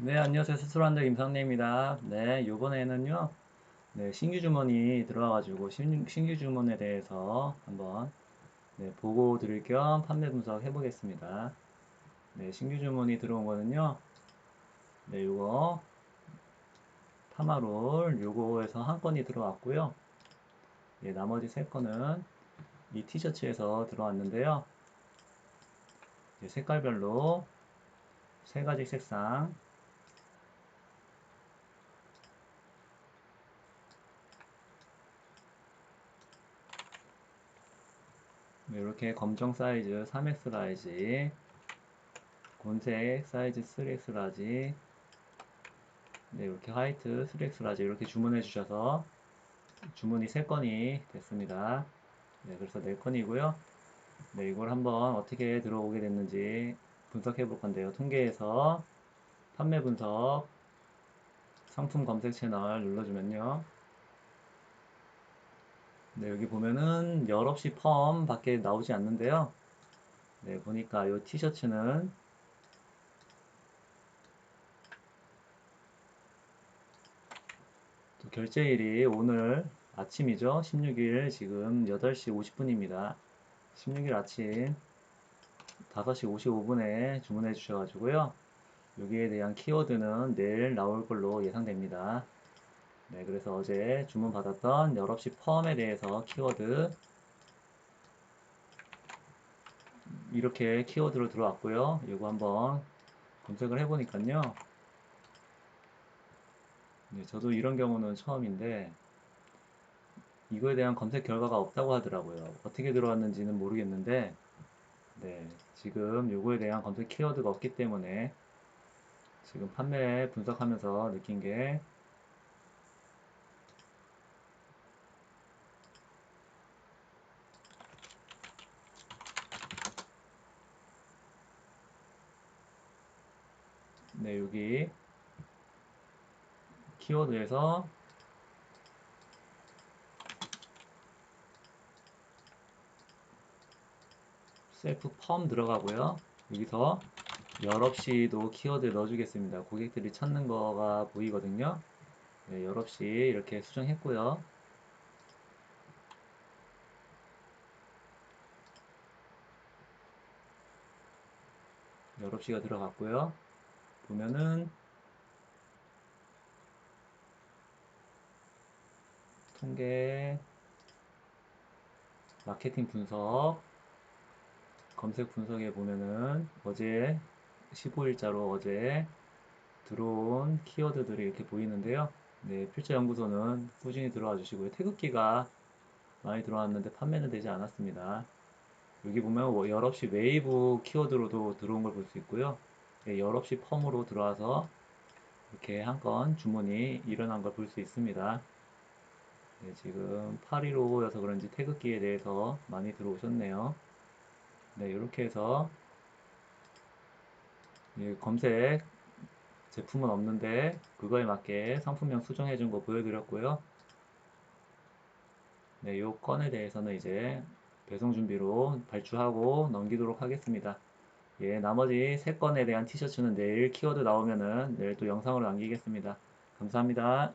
네, 안녕하세요. 스스로한다 김상래입니다. 네, 요번에는요, 네, 신규 주문이 들어와가지고, 신, 신규 주문에 대해서 한번, 네, 보고 드릴 겸 판매 분석 해보겠습니다. 네, 신규 주문이 들어온 거는요, 네, 요거, 타마롤, 요거에서 한 건이 들어왔고요. 네, 나머지 세 건은 이 티셔츠에서 들어왔는데요. 네, 색깔별로 세 가지 색상, 이렇게 검정 사이즈 3X 라이지 곤색 사이즈 3X 라지 네, 이렇게 화이트 3X 라지 이렇게 주문해 주셔서 주문이 3건이 됐습니다. 네, 그래서 4건이고요. 네, 이걸 한번 어떻게 들어오게 됐는지 분석해 볼 건데요. 통계에서 판매 분석 상품 검색 채널 눌러주면요. 네, 여기 보면은 열 없이 펌 밖에 나오지 않는데요. 네, 보니까 이 티셔츠는 또 결제일이 오늘 아침이죠. 16일 지금 8시 50분입니다. 16일 아침 5시 55분에 주문해 주셔가지고요. 여기에 대한 키워드는 내일 나올 걸로 예상됩니다. 네, 그래서 어제 주문 받았던 열없이 펌에 대해서 키워드 이렇게 키워드로 들어왔고요. 이거 한번 검색을 해보니까요. 네, 저도 이런 경우는 처음인데 이거에 대한 검색 결과가 없다고 하더라고요. 어떻게 들어왔는지는 모르겠는데 네, 지금 이거에 대한 검색 키워드가 없기 때문에 지금 판매 분석하면서 느낀 게 네, 여기 키워드에서 셀프 펌 들어가고요. 여기서 열없이도 키워드 넣어주겠습니다. 고객들이 찾는 거가 보이거든요. 네, 열없이 이렇게 수정했고요. 열없이가 들어갔고요. 보면은 통계 마케팅 분석 검색 분석에 보면은 어제 15일자로 어제 들어온 키워드들이 이렇게 보이는데요. 네, 필자 연구소는 꾸준히 들어와 주시고요. 태극기가 많이 들어왔는데 판매는 되지 않았습니다. 여기 보면 뭐 열없이 웨이브 키워드로도 들어온 걸 볼 수 있고요. 네, 열없이 펌으로 들어와서 이렇게 한 건 주문이 일어난 걸 볼 수 있습니다. 네, 지금 815여서 그런지 태극기에 대해서 많이 들어오셨네요. 네, 이렇게 해서 검색 제품은 없는데 그거에 맞게 상품명 수정해 준 거 보여드렸고요. 네, 요 건에 대해서는 이제 배송 준비로 발주하고 넘기도록 하겠습니다. 예, 나머지 세 건에 대한 티셔츠는 내일 키워드 나오면은 내일 또 영상으로 남기겠습니다. 감사합니다.